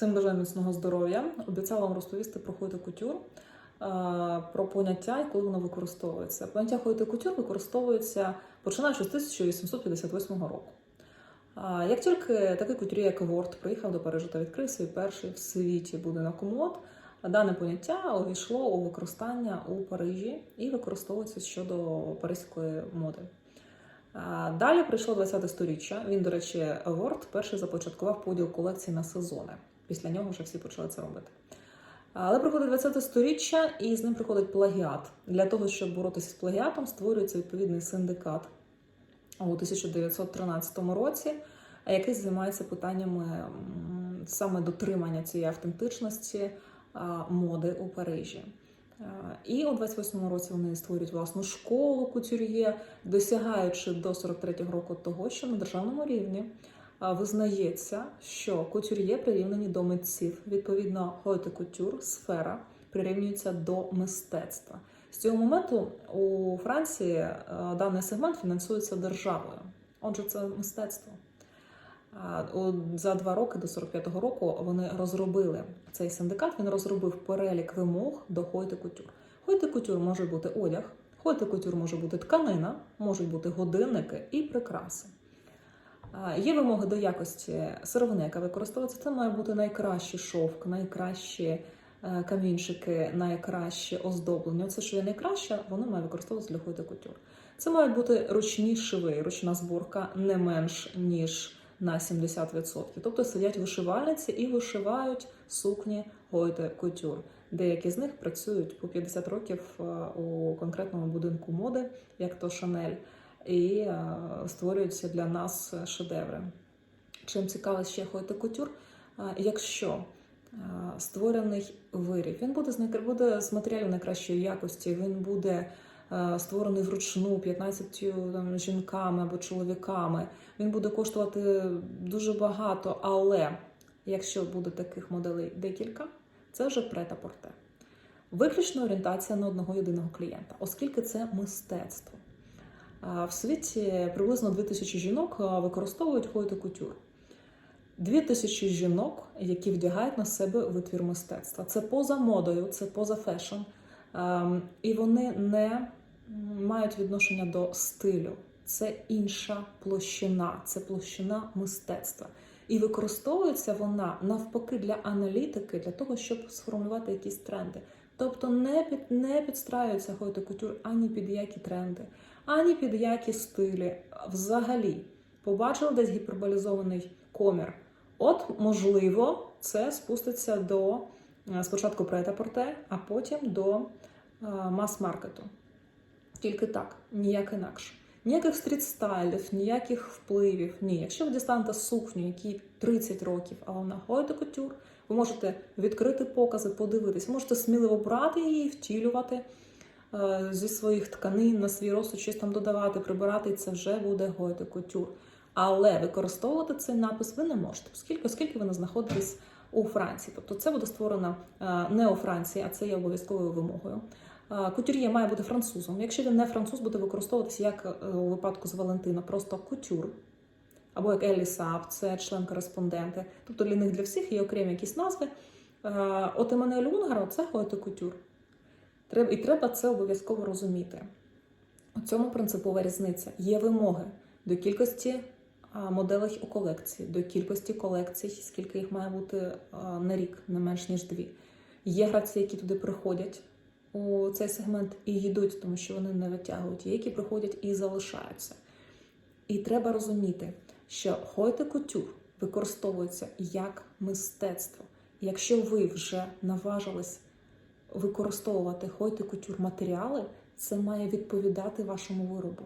Всім бажаю міцного здоров'я. Обіцяла вам розповісти про хойте кутюр, про поняття і коли воно використовується. Поняття хойте кутюр використовується починаючи з 1858 року. Як тільки такий кутюр'є, як Ворд, приїхав до Парижа та відкрив свій перший в світі будинок мод, дане поняття увійшло у використання у Парижі і використовується щодо паризької моди. Далі прийшло 20-те сторіччя. Він, до речі, Ворд перший започаткував поділ колекцій на сезони. Після нього вже всі почали це робити. Але приходить 20-те сторіччя, і з ним приходить плагіат. Для того, щоб боротися з плагіатом, створюється відповідний синдикат у 1913 році, який займається питаннями саме дотримання цієї автентичності моди у Парижі. І у 28-му році вони створюють власну школу кутюр'є, досягаючи до 43-го року того, що на державному рівні визнається, що кутюр'є прирівнені до митців. Відповідно, хойте кутюр, сфера прирівнюється до мистецтва. З цього моменту у Франції е, даний сегмент фінансується державою. Отже, це мистецтво. За два роки до 45-го року вони розробили цей синдикат. Він розробив перелік вимог до хойте кутюр. Хойте кутюр може бути одяг, хойте кутюр може бути тканина, можуть бути годинники і прикраси. А, Є вимоги до якості сировини, яка використовується. Це має бути найкращий шовк, найкращі е, камінчики, найкраще оздоблення. Оце, що є найкраще, воно має використовуватися для хойте кутюр. Це мають бути ручні шиви, ручна зборка не менш ніж на 70%. Тобто сидять вишивальниці і вишивають сукні Гойте Кутюр. Деякі з них працюють по 50 років е, у конкретному будинку моди, як то Шанель, і е, створюються для нас шедеври. Чим цікавий ще Гойте Кутюр? Е, Якщо е, створений виріб, він буде з буде з матеріалів найкращої якості, він буде е, створений вручну 15 там, жінками або чоловіками. Він буде коштувати дуже багато, але якщо буде таких моделей декілька, це вже прета-порте. Виключно орієнтація на одного єдиного клієнта, оскільки це мистецтво. В світі приблизно 2000 жінок використовують хойте кутюр. 2000 жінок, які вдягають на себе витвір мистецтва. Це поза модою, це поза фешн. Ем, І вони не мають відношення до стилю. Це інша площина, це площина мистецтва. І використовується вона навпаки для аналітики, для того, щоб сформулювати якісь тренди. Тобто не під не підстраюється хойте кутюр ані під які тренди, ані під які стилі. Взагалі, побачили десь гіперболізований комір. От, можливо, це спуститься до е, спочатку прета-порте, а потім до е, мас-маркету. Тільки так, ніяк інакше. Ніяких стріт-стайлів, ніяких впливів. Ні. Якщо ви дістанете сукню, якій 30 років, а вона хойте кутюр, ви можете відкрити покази, подивитись, можете сміливо брати її, втілювати зі своїх тканин на свій розсуд, щось там додавати, прибирати, це вже буде гойте кутюр. Але використовувати цей напис ви не можете, оскільки, оскільки ви не знаходитесь у Франції. Тобто це буде створено е, не у Франції, а це є обов'язковою вимогою. Е, Кутюр'є має бути французом. Якщо він не француз, буде використовуватися як е, у випадку з Валентина, просто кутюр. Або як Еллі Саап, це член-кореспонденти. Тобто для них для всіх є окремі якісь назви. Е, От Еммануель Унгар це хойте кутюр. І треба це обов'язково розуміти. У цьому принципова різниця. Є вимоги до кількості моделей у колекції, до кількості колекцій, скільки їх має бути на рік, не менш ніж дві. Є гравці, які туди приходять у цей сегмент і йдуть, тому що вони не витягують, є, які приходять і залишаються. І треба розуміти, що хойте кутюр використовується як мистецтво. Якщо ви вже наважились використовувати хойте кутюр матеріали, це має відповідати вашому виробу.